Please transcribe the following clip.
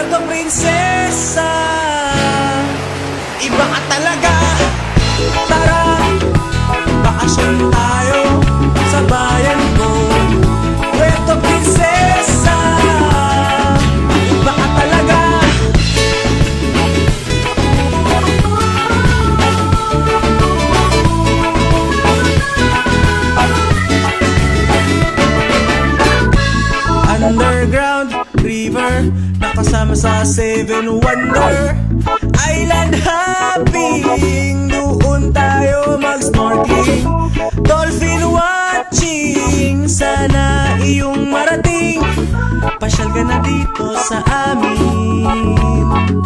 Puerto Princesa Iba ka talaga. Tara, bakasyon tayo sa bayan ko. Puerto Princesa Iba ka talaga. Underground River Nakasama sa Seven Wonder. Island hopping Doon tayo mag-snorkeling. Dolphin watching Sana iyong marating. Pasyal ka na dito sa amin